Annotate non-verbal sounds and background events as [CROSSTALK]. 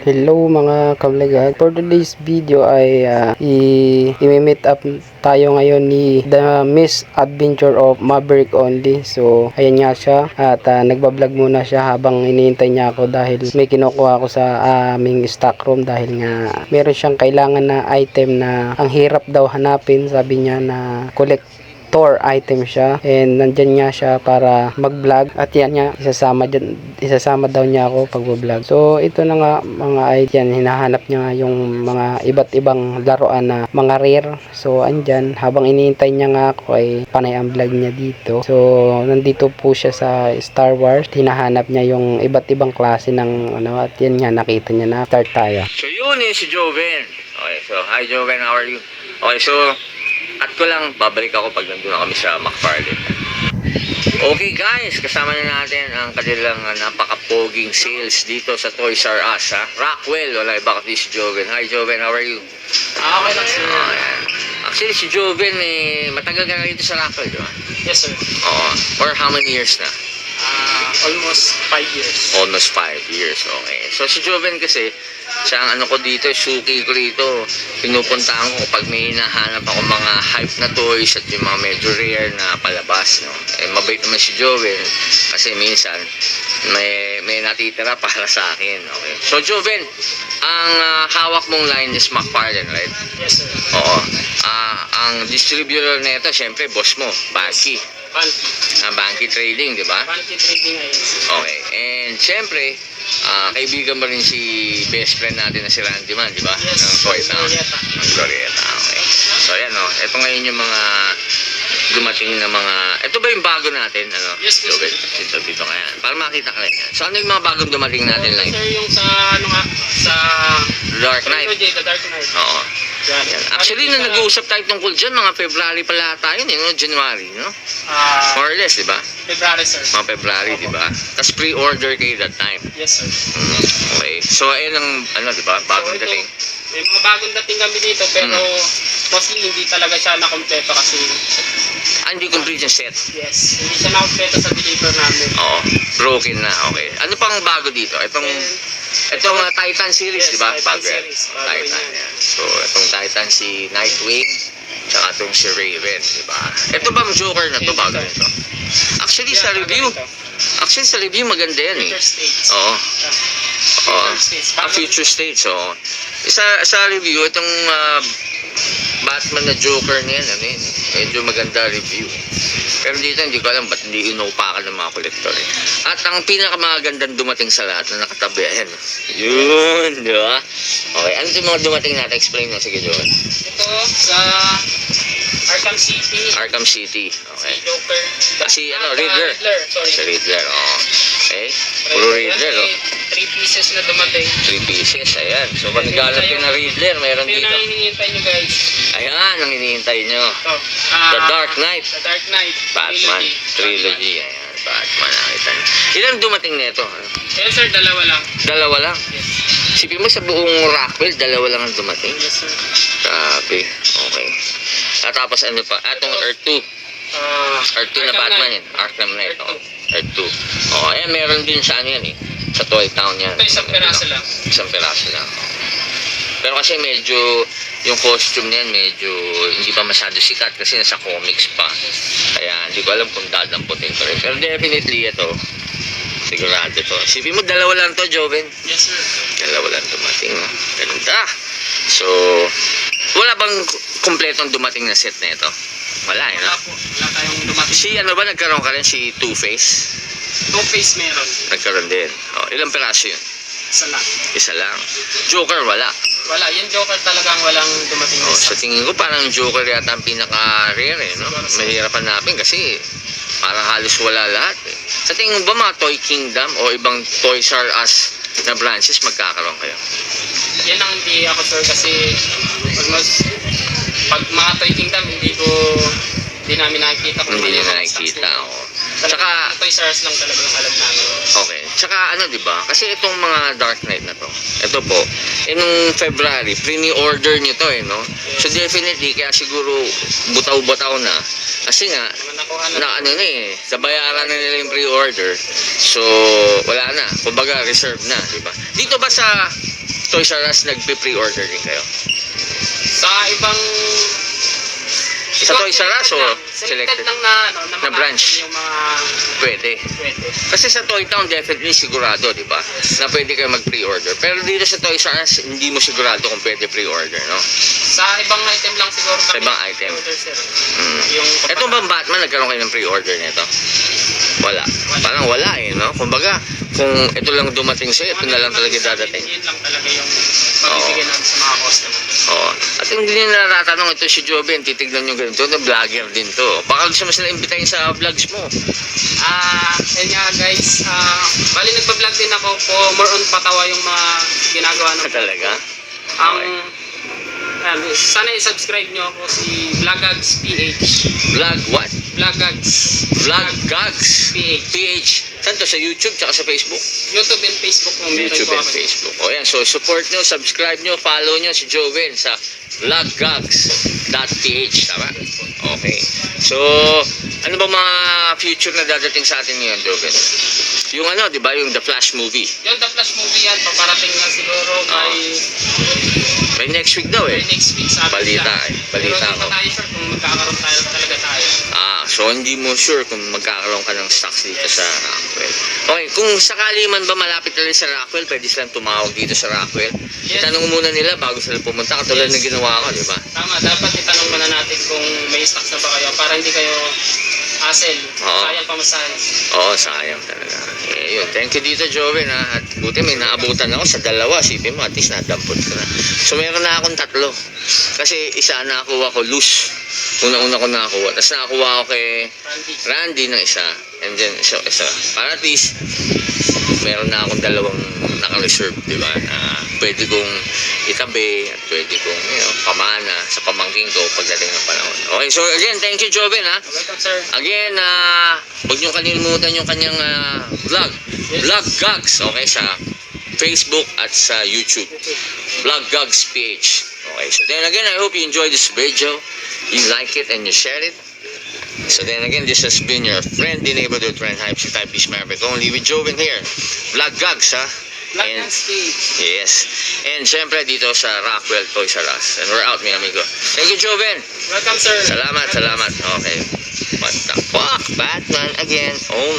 Hello mga kablagag. For today's video ay uh, i-meet up tayo ngayon ni The Miss Adventure of Maverick Only. So, ayan nga siya. At uh, nagbablog muna siya habang iniintay niya ako dahil may kinukuha ako sa aming stock room dahil nga meron siyang kailangan na item na ang hirap daw hanapin. Sabi niya na collect tour item siya. And nandyan nga siya para mag-vlog. At yan nga isasama dyan, isasama daw niya ako pag vlog so ito na nga mga item hinahanap niya yung mga iba't ibang laruan na mga rare. So andyan. Habang iniintay niya nga ako ay panay ang vlog niya dito. So nandito po siya sa Star Wars. Hinahanap niya yung iba't ibang klase ng ano. At yan nga nakita niya na. Start tayo. So yun eh, si Joven. Okay, so hi Joven, how are you? Okay, so at ko lang, babalik ako pag nandun na kami sa McFarlane. Okay guys, kasama na natin ang kanilang uh, napaka-poging sales dito sa Toys R Us ha. Rockwell, wala iba kasi si Joven. Hi Joven, how are you? Ah, okay lang sir. Oh, ayan. Actually si Joven eh, matagal ka na rito sa Rockwell, di ba? Yes sir. Oo. For how many years na? Almost 5 years. Almost 5 years, okay. So si Joven kasi, siya ang ano ko dito, suki ko rito. Pinupuntahan ko pag may hinahanap ako mga hype na toys at yung mga medyo rare na palabas, no. Eh, mabait naman si Joven kasi minsan may may natitira para sa akin, okay. So Joven, ang ah, hawak mong line is McFarlane, right? Yes sir. Oo. Ah, ang distributor nito, syempre boss mo, Banky. Banky. Ah, Banky Trading, di ba? Banky Trading Agency. Okay. And syempre, ah, kaibigan mo rin si best friend natin na si Randy Man, di ba? Yes, Ng. Glorieta. Ng Glorieta. Okay. So, ayan o. Ito ngayon yung mga dumating na mga... Ito ba yung bago natin? Ano? Yes, yes, Joel? Dito, dito kaya. Para makita ka rin. yan. So, ano yung mga bagong dumating natin lang? Sir, yung sa, ano nga, sa... Dark Knight. The Dark Knight. Oo. Yan. Actually, na nag-uusap tayo tungkol dyan, mga February pala tayo, eh, no? January, no? Ah, More or less, di ba? February sir. Mga February, di ba? Tapos pre-order kayo that time. Yes sir. Mm, Okay. So, ayun ang, ano, di ba? Bagong So, ito, dating. May mga bagong dating kami dito pero Mm. mostly hindi talaga siya nakompleto kasi Ah, hindi complete yung set. yes, hindi siya nakompleto sa deliver namin. Oo. Broken na. Okay. Ano pang bago dito? Itong, And, itong uh, Titan series, Yes, di ba? Titan Bago yan. series. Titan. yan. Yan. So, itong Titan si Nightwing, tsaka itong si Raven, di ba? Ito bang Joker na to bago ito. nito? Actually, yeah, sa review, ito. actually sa review maganda yan eh. Future States. Oo. Yeah. Oo. Future States. Ah, future state, so. Sa, sa review, itong ah, Batman na Joker na yan, ano yun, medyo maganda review. Pero dito, hindi ko alam ba't hindi inuupakan ng mga kolektor. Eh. At ang pinakamagandang dumating sa lahat na nakatabi, ayan. Yun, di ba? Okay, ano yung mga dumating natin? Explain mo, sige, Joel. Ito sa Arkham City. Arkham City. Okay. Si Joker. Si, ano, Ah, Riddler. Riddler, sorry. Si Riddler, oo. Okay. Puro Riddler, oh. may Three pieces na dumating. Three pieces, ayan. So, pag naghanap kayo ng Riddler, meron Ito yung dito. hinihintay nyo guys. Ayan, ang hinihintay nyo. Ah, The Dark Knight. The Dark Knight. Batman. Trilogy. Ayan, Batman. Nakita niyo. Ilan dumating nito? Yes sir, dalawa lang. Dalawa lang. Yes. Sipin mo sa buong Rockwell, dalawa lang ang dumating. Yes sir. Grabe. Okay. At tapos ano pa? Atong Earth 2. Ah, Earth 2 na Batman yan. Arkham Knight. Earth Oh. Earth 2. Oh, ayan, meron din sa ano yan eh. Sa Toy Town yan. Ito isang peraso lang. Isang peraso lang. Pero kasi medyo, yung costume niyan medyo hindi pa masyado sikat kasi nasa comics pa. Kaya hindi ko alam kung dadamputin ko rin. Pero definitely ito, sigurado to. Sipin mo, dalawa lang to, Joven. Yes sir. Dalawa lang dumating. Ganda. So, wala bang kumpletong dumating na set na ito? Wala, eh, Wala no? po. Wala tayong dumating. Si ano ba, nagkaroon ka rin si Two-Face? Two-Face meron. Nagkaroon din. Oh, ilang peraso yun? Isa lang. Isa lang. Joker, wala. Wala. Yung Joker talagang walang dumating Oh, sa tingin ko parang Joker yata ang pinaka-rare eh, no? Mahirap hanapin kasi parang halos wala lahat eh. Sa tingin mo ba mga Toy Kingdom o ibang Toys R Us na branches magkakaroon kayo? Yan ang hindi ako sure kasi almost pag mga Toy Kingdom hindi ko hindi namin nakikita kung Hindi na nakikita. nila. Tsaka, Toys R Us lang talaga ang alam namin. okay. Tsaka ano, di ba? Kasi itong mga Dark Knight na to, ito po, eh, nung February, pre-order nyo to eh, no? So definitely, kaya siguro butaw-butaw na. Kasi nga, Mga nakuha na. na ano na eh, sa bayaran na nila yung pre-order. So, wala na. Kumbaga, reserve na, di ba? Dito ba sa Toys R Us nagpe-pre-order din kayo? Sa ibang... Sa Toys R Us o selected selected? lang na, ano, na, Na branch? Yung mga Pwede. pwede. Kasi sa Toy Town, definitely sigurado, di ba? Na pwede kayo mag-pre-order. Pero dito sa Toys R Us, hindi mo sigurado kung pwede pre-order, no? Sa ibang item lang siguro Sa kami. ibang item. order, sir. Mm. Yung Ito bang Batman, nagkaroon kayo ng pre-order nito? Wala. Parang wala eh, no? Kumbaga, kung ito lang dumating sa'yo, ito na lang talaga dadating. Yun lang talaga yung mabibigyan namin sa mga customer. Oo. At hindi nila natatanong ito si Joven, titignan nyo ganito, na vlogger din to. Baka gusto mo sila imbitahin sa vlogs mo. Ah, yun nga guys. Ah, bali nagpa-vlog din ako po more on patawa yung mga ginagawa ng [LAUGHS] Talaga? Ang ayan, sana i-subscribe nyo ako si Vlogags PH. Vlog what? Vlogags Vlog Gags. PH. PH. Saan to? Sa YouTube tsaka sa Facebook? YouTube and Facebook mo YouTube and. Facebook. O yan, so support nyo, subscribe nyo, follow nyo si Joven sa vloggags.ph. Tama? Okay. So, ano ba mga future na dadating sa atin ngayon, Joven? Yung ano, di ba, yung The Flash movie. Yung The Flash movie yan, paparating na siguro By next week daw eh. next week sabi Balita eh. Balita Pero ko. pa tayo sure kung magkakaroon tayo talaga tayo. Ah, so hindi mo sure kung magkakaroon ka ng stocks dito sa Rockwell. Okay, kung sakali man ba malapit na rin sa Rockwell, pwede silang tumawag dito sa Rockwell. Yes. Itanong muna nila bago sila pumunta, katulad Yes. ng ginawa ko, di ba? Tama, dapat itanong muna natin kung may stocks na ba kayo para hindi kayo hassle. Oo. Sayang pamasahe. Oo, sayang talaga. Eh, yun. Thank you dito, Joven, ha. At buti may naabutan ako sa dalawa. Sipin mo, at least nadampot ko na. So, meron na akong tatlo. Kasi isa nakuha ko loose. Una-una ko nakakuha. Tapos nakakuha ako kay Randy. Randy ng isa. And then, isa, isa. Para at least, meron na akong dalawang naka-reserve, di ba? Na pwede kong itabi at pwede kong, you know, pamana sa pamangking ko pagdating ng panahon. Okay, so again, thank you, Joven, ha. Welcome, sir. Again, ah, huwag niyo kalimutan yung kanyang ah, vlog. Yes. Vlog Gags, okay, sa Facebook at sa YouTube. Vlog Gags PH. Okay, so then again, I hope you enjoyed this video. You like it and you share it. So then again, this has been your friendly neighborhood friend, Hype si Type Maverick, only with Joven here. Vlog Gags, ha? Black And- Stage. Yes. And syempre dito sa Rockwell Toys R Us. And we're out, mi amigo. Thank you, Joven. Welcome, sir. Salamat, salamat. Okay. What the fuck? Batman again. Oh